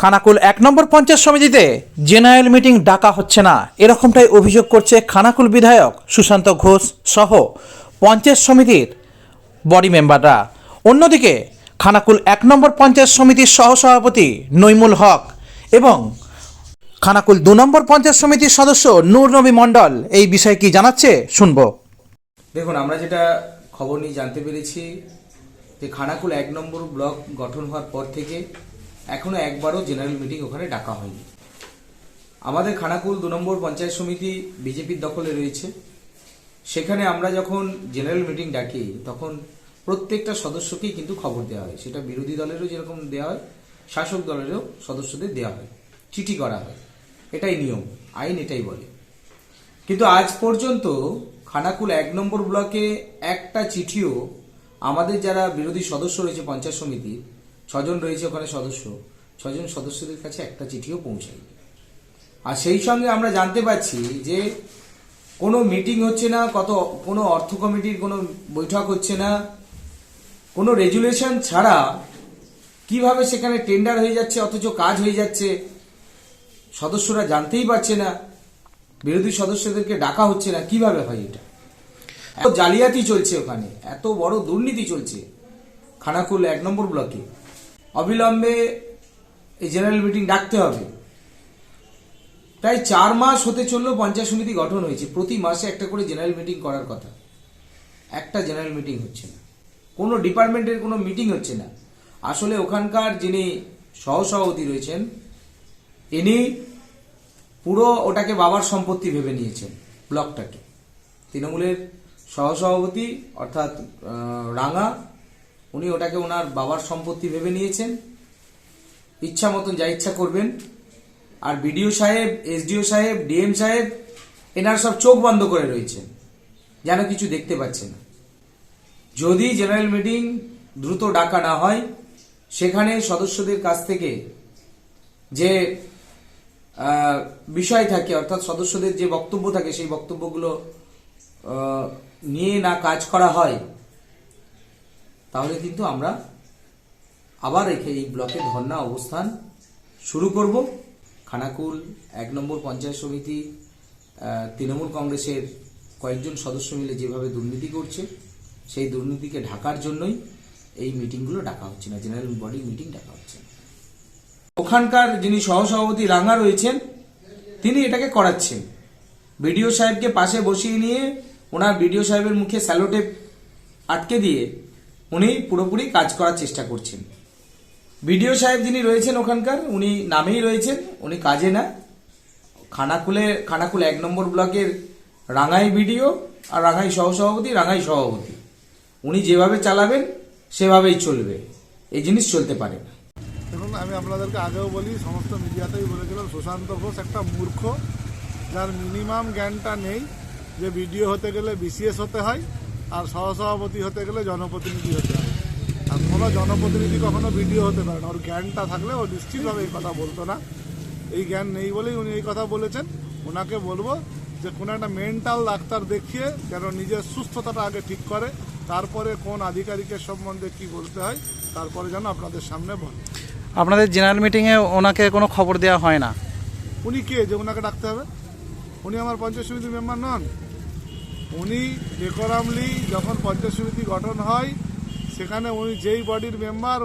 খানাকুল এক নম্বর পঞ্চায়েত সমিতিতে general meeting ডাকা হচ্ছে না। এরকমটাই অভিযোগ করছে খানাকুল বিধায়ক সুশান্ত ঘোষ সহ পঞ্চায়েত সমিতির বডি মেম্বাররা। অন্যদিকে খানাকুল এক নম্বর পঞ্চায়েত সমিতির সহসভাপতি নৈমুল হক এবং খানাকুল দু নম্বর পঞ্চায়েত সমিতির সদস্য নূর নবী মণ্ডল এই বিষয়ে কি জানাচ্ছে শুনব। দেখুন, আমরা যেটা খবর নিয়ে জানতে পেরেছি যে খানাকুল এক নম্বর ব্লক গঠন হওয়ার পর থেকে এখনও একবারও জেনারেল মিটিং ওখানে ডাকা হয়নি। আমাদের খানাকুল দু নম্বর পঞ্চায়েত সমিতি বিজেপির দখলে রয়েছে। সেখানে আমরা যখন জেনারেল মিটিং ডাকি, তখন প্রত্যেকটা সদস্যকেই কিন্তু খবর দেওয়া হয়। সেটা বিরোধী দলেরও যেরকম দেওয়া হয়, শাসক দলেরও সদস্যদের দেওয়া হয়, চিঠি করা হয়। এটাই নিয়ম, আইন এটাই বলে। কিন্তু আজ পর্যন্ত খানাকুল এক নম্বর ব্লকে একটা চিঠিও আমাদের যারা বিরোধী সদস্য রয়েছে পঞ্চায়েত সমিতির ছজন রয়েছে ওখানে সদস্য। ছজন সদস্যদের কাছে একটা চিঠিও পৌঁছায়নি। আর সেই সঙ্গে আমরা জানতে পারছি যে কোনো মিটিং হচ্ছে না, কত, কোনো অর্থ কমিটির কোনো বৈঠক হচ্ছে না। কোনো রেজুলেশন ছাড়া কীভাবে সেখানে টেন্ডার হয়ে যাচ্ছে, অথচ কাজ হয়ে যাচ্ছে, সদস্যরা জানতেই পারছে না। বিরোধী সদস্যদেরকে ডাকা হচ্ছে না, কীভাবে হয় এটা? জালিয়াতি চলছে ওখানে, এত বড় দুর্নীতি চলছে। খানাকুল এক নম্বর ব্লকে। অবিলম্বে এই জেনারেল মিটিং ডাকতে হবে। প্রায় চার মাস হতে চলল পঞ্চায়েত সমিতি গঠন হয়েছে। প্রতি মাসে একটা করে জেনারেল মিটিং করার কথা। একটা জেনারেল মিটিং হচ্ছে না। কোনো ডিপার্টমেন্টের কোনো মিটিং হচ্ছে না। আসলে ওখানকার যিনি সহসভাপতি রয়েছেন ইনি পুরো ওটাকে বাবার সম্পত্তি ভেবে নিয়েছেন, ব্লকটাকে। তৃণমূলের সহসভাপতি অর্থাৎ রাঙা উনি ওটাকে ওনার বাবার সম্পত্তি ভেবে নিয়েছেন। ইচ্ছা মতন যা ইচ্ছা করবেন। আর বিডিও সাহেব, এসডিও সাহেব, ডিএম সাহেব, এনার সব চোখ বন্ধ করে রয়েছেন। যেন কিছু দেখতে পাচ্ছে না। যদি জেনারেল মিটিং দ্রুত ডাকা না হয়, সেখানে সদস্যদের কাছ থেকে যে বিষয় থাকে, অর্থাৎ সদস্যদের যে বক্তব্য থাকে, সেই বক্তব্যগুলো নিয়ে না কাজ করা হয় তাহলে কিন্তু আমরা আবার রেখে এই ব্লকে ধর্ণা অবস্থান শুরু করব। খানাকুল, এক নম্বর পঞ্চায়েত সমিতি তৃণমূল কংগ্রেসের কয়েকজন সদস্য মিলে যেভাবে দুর্নীতি করছে, সেই দুর্নীতিকে ঢাকার জন্যই এই মিটিংগুলো ডাকা হচ্ছে না, জেনারেল বডি মিটিং ডাকা হচ্ছে ওখানকার যিনি সহসভাপতি রাঙা রয়েছেন, তিনি এটাকে করাচ্ছেন। বিডিও সাহেবকে পাশে বসিয়ে নিয়ে ওনার বিডিও সাহেবের মুখে স্যালোটেপ আটকে দিয়ে উনি পুরোপুরি কাজ করার চেষ্টা করছেন। বিডিও সাহেব যিনি রয়েছেন ওখানকার, উনি নামেই রয়েছেন, উনি কাজে না। খানাকুলে, খানাকুল এক নম্বর ব্লকের রাঙাই বিডিও আর রাঙাই সহসভাপতি, রাঙাই সভাপতি। উনি যেভাবে চালাবেন, সেভাবেই চলবে। এই জিনিস চলতে পারে না। দেখুন, আমি আপনাদেরকে আগেও বলি, সমস্ত মিডিয়াতেই বলেছিলাম, সুশান্ত ঘোষ একটা মূর্খ, যার মিনিমাম জ্ঞানটা নেই যে বিডিও হতে গেলে বিসিএস হতে হয়। আর সহসভাপতি হতে গেলে জনপ্রতিনিধি হতে হয়। আর কোনো জনপ্রতিনিধি কখনো বিডিও হতে পারে না। ওর জ্ঞানটা থাকলে ও নিশ্চিতভাবে এই কথা বলতো না। এই জ্ঞান নেই বলেই উনি এই কথা বলেছেন। ওনাকে বলব যে কোনো একটা মেন্টাল ডাক্তার দেখিয়ে যেন নিজের সুস্থতাটা আগে ঠিক করে তারপরে কোন আধিকারিকের সম্বন্ধে কি বলতে হয় তারপরে যেন আপনাদের সামনে বলে। আপনাদের জেনারেল মিটিংয়ে ওনাকে কোনো খবর দেওয়া হয় না? উনি কে? যে ওনাকে ডাকতে হবে? উনি আমার পঞ্চায়েত সমিতির মেম্বার নন? উনি ডেকোরামলি যখন পঞ্চায়েত সমিতি গঠন হয়, সেখানে উনি যেই বডির মেম্বার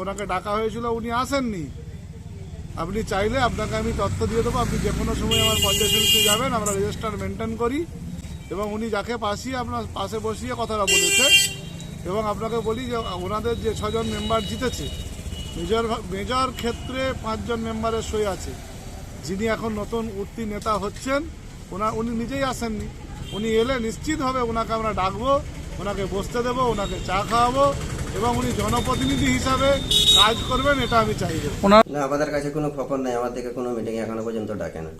ওনাকে ডাকা হয়েছিল, উনি আসেননি। আপনি চাইলে আপনাকে আমি তথ্য দিয়ে দেবো, আপনি যে কোনো সময় আমার পঞ্চায়েত সমিতি যাবেন, আমরা রেজিস্টার মেনটেন করি। এবং উনি যাকে পাশিয়ে আপনার পাশে বসিয়ে কথাটা বলেছে, এবং আপনাকে বলি যে, ওনাদের যে ছজন মেম্বার জিতেছে, মেজর মেজর ক্ষেত্রে পাঁচজন মেম্বারের সই আছে। যিনি এখন নতুন উঠতি নেতা হচ্ছেন, ওনার, উনি নিজেই আসেননি। উনি এলে নিশ্চিতভাবে ওনাকে আমরা ডাকবো ওনাকে বসতে দেবো ওনাকে চা খাওয়াবো এবং উনি জনপ্রতিনিধি হিসাবে কাজ করবেন এটা আমি ওনার না আমাদের কাছে কোনো খবর নেই আমাদেরকে কোনো মিটিং এখনও পর্যন্ত ডাকে না।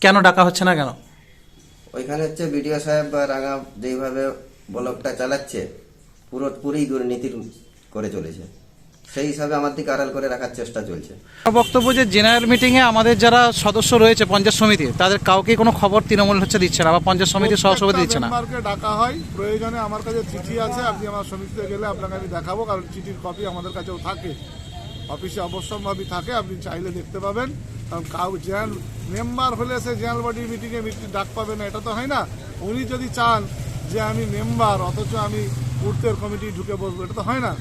কেন ডাকা হচ্ছে না কেন? ওইখানে হচ্ছে বিডিও সাহেব বা রাঙা যেইভাবে ব্লকটা চালাচ্ছে পুরো পুরোই দুর্নীতির করে চলেছে। সেই হিসাবে আমার দিকে আড়াল করে রাখার চেষ্টা চলছে। বক্তব্য যে জেনারেল মিটিংয়ে আমাদের যারা সদস্য রয়েছে পঞ্চায়েত সমিতি তাদের কাউকে কোনো খবর তৃণমূল হচ্ছে দিচ্ছে না বা পঞ্চায়েত সমিতির সহসভাপতি দিচ্ছে না। মেম্বারকে ডাকা হয় প্রয়োজনে আমার কাছে চিঠি আছে আপনি আমার সমিতিতে গেলে আপনাকে আমি দেখাবো কারণ চিঠির কপি আমাদের কাছেও থাকে। অফিসে অবশ্যম্ভাবী থাকে আপনি চাইলে দেখতে পাবেন। কারণ কাউ জেনারেল মেম্বার হলে সে জেনারেল বডি মিটিংয়ে মিটিং ডাক পাবে না এটা তো হয় না। উনি যদি চান যে আমি মেম্বার অথচ আমি পূর্তের কমিটি ঢুকে বসবো এটা তো হয় না।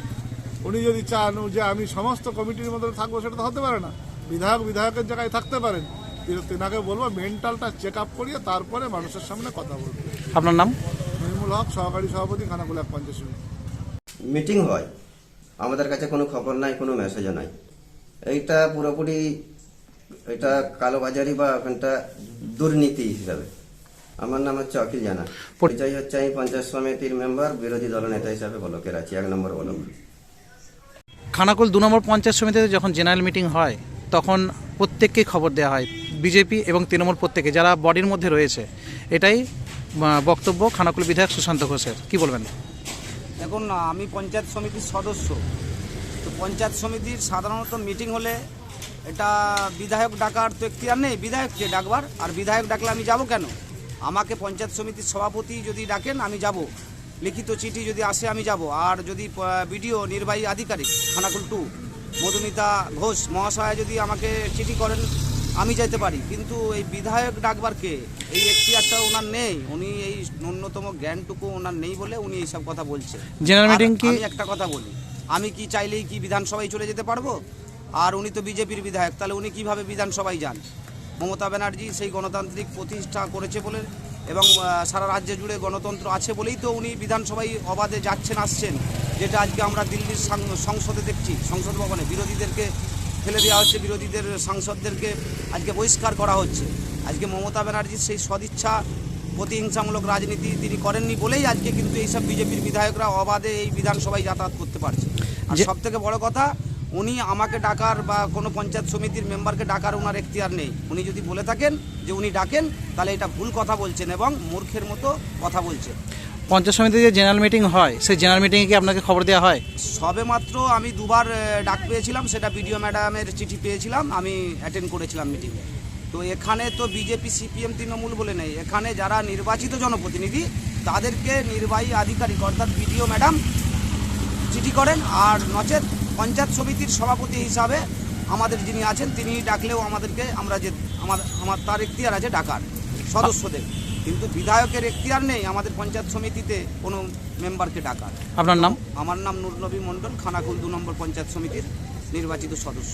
উনি যদি চান যে আমি সমস্ত কমিটির মধ্যে থাকব সেটা তো হতে পারে না। বিধায়ক বিধায়কের জায়গায় থাকতে পারেন। কিন্তু তেনাকে বলব মেন্টালটা চেক আপ করিয়ে তারপরে মানুষের সামনে কথা বলব আপনার নাম? মহিমুল হক সহকারী সভাপতি খানাকুল এক পঞ্চাশ মিটিং হয়। আমাদের কাছে কোনো খবর নাই কোনো মেসেজও নাই। এইটা পুরোপুরি এটা কালোবাজারি বা ওখানটা দুর্নীতি হিসাবে। আমার নাম হচ্ছে অখিল জানা। পরিচয় হচ্ছে আমি পঞ্চায়েত সমিতির মেম্বার বিরোধী দলনেতা হিসাবে বলকের আছি এক নম্বর বলক। খানাকুল দু নম্বর পঞ্চায়েত সমিতিতে যখন জেনারেল মিটিং হয়, তখন প্রত্যেককে খবর দেওয়া হয়, বিজেপি এবং তৃণমূল প্রত্যেকে, যারা বডির মধ্যে রয়েছে। এটাই বক্তব্য খানাকুল বিধায়ক সুশান্ত ঘোষের। কি বলবেন? এখন আমি পঞ্চায়েত সমিতির সদস্য। তো পঞ্চায়েত সমিতির সাধারণত মিটিং হলে এটা বিধায়ক ডাকার তো এখতিয়ার নেই, বিধায়ককে ডাকবার। আর বিধায়ক ডাকলে আমি যাব কেন? আমাকে পঞ্চায়েত সমিতির সভাপতি যদি ডাকেন, আমি যাব। লিখিত চিঠি যদি আসে আমি যাব। আর যদি বিডিও নির্বাহী আধিকারিক খানাকুল টু মধুমিতা ঘোষ মহাশয় যদি আমাকে চিঠি করেন আমি যাইতে পারি। কিন্তু এই বিধায়ক ডাকবার কে? এই এখতিয়ারটা ওনার নেই। উনি এই ন্যূনতম জ্ঞানটুকু ওনার নেই বলে উনি এইসব কথা বলছে। আর meeting কি- আমি একটা কথা বলি। আমি কি চাইলেই কি বিধানসভায় চলে যেতে পারব? আর উনি তো বিজেপির বিধায়ক তাহলে উনি কীভাবে বিধানসভায় যান? মমতা ব্যানার্জি সেই গণতান্ত্রিক প্রতিষ্ঠা করেছে বলে এবং সারা রাজ্য জুড়ে গণতন্ত্র আছে বলেই তো উনি বিধানসভায় অবাধে যাচ্ছেন আসছেন যেটা আজকে আমরা দিল্লির সংসদে দেখছি সংসদ ভবনে। বিরোধীদেরকে ফেলে দেওয়া হচ্ছে বিরোধীদের সাংসদদেরকে আজকে বহিষ্কার করা হচ্ছে। আজকে মমতা ব্যানার্জির সেই সদিচ্ছা প্রতিহিংসামূলক রাজনীতি তিনি করেননি বলেই আজকে কিন্তু এইসব বিজেপির বিধায়করা অবাধে এই বিধানসভায় যাতায়াত করতে পারছে। আর সব থেকে বড় কথা উনি আমাকে ডাকার বা কোনো পঞ্চায়েত সমিতির মেম্বারকে ডাকার ওনার এখতিয়ার নেই। উনি যদি বলে থাকেন যে উনি ডাকেন তাহলে এটা ভুল কথা বলছেন এবং মূর্খের মতো কথা বলছেন। পঞ্চায়েত সমিতিতে যে জেনারেল মিটিং হয় সেই জেনারেল মিটিংয়ে কি আপনাকে খবর দেওয়া হয়? সবে মাত্র আমি দুবার ডাক পেয়েছিলাম সেটা বিডিও ম্যাডামের চিঠি পেয়েছিলাম আমি অ্যাটেন্ড করেছিলাম মিটিংয়ে তো এখানে তো বিজেপি সিপিএম তৃণমূল বলে নেই। এখানে যারা নির্বাচিত জনপ্রতিনিধি তাদেরকে নির্বাহী আধিকারিক অর্থাৎ বিডিও ম্যাডাম চিঠি করেন আর নচেত পঞ্চায়েত সমিতির সভাপতি হিসাবে আমাদের যিনি আছেন তিনি ডাকলেও আমাদেরকে আমরা যে আমার আমার তার এখতিয়ার আছে ডাকার সদস্যদের। কিন্তু বিধায়কের এখতিয়ার নেই আমাদের পঞ্চায়েত সমিতিতে কোনো মেম্বারকে ডাকার। আপনার নাম? আমার নাম নুরনবী মণ্ডল খানাকুল দু নম্বর পঞ্চায়েত সমিতির নির্বাচিত সদস্য।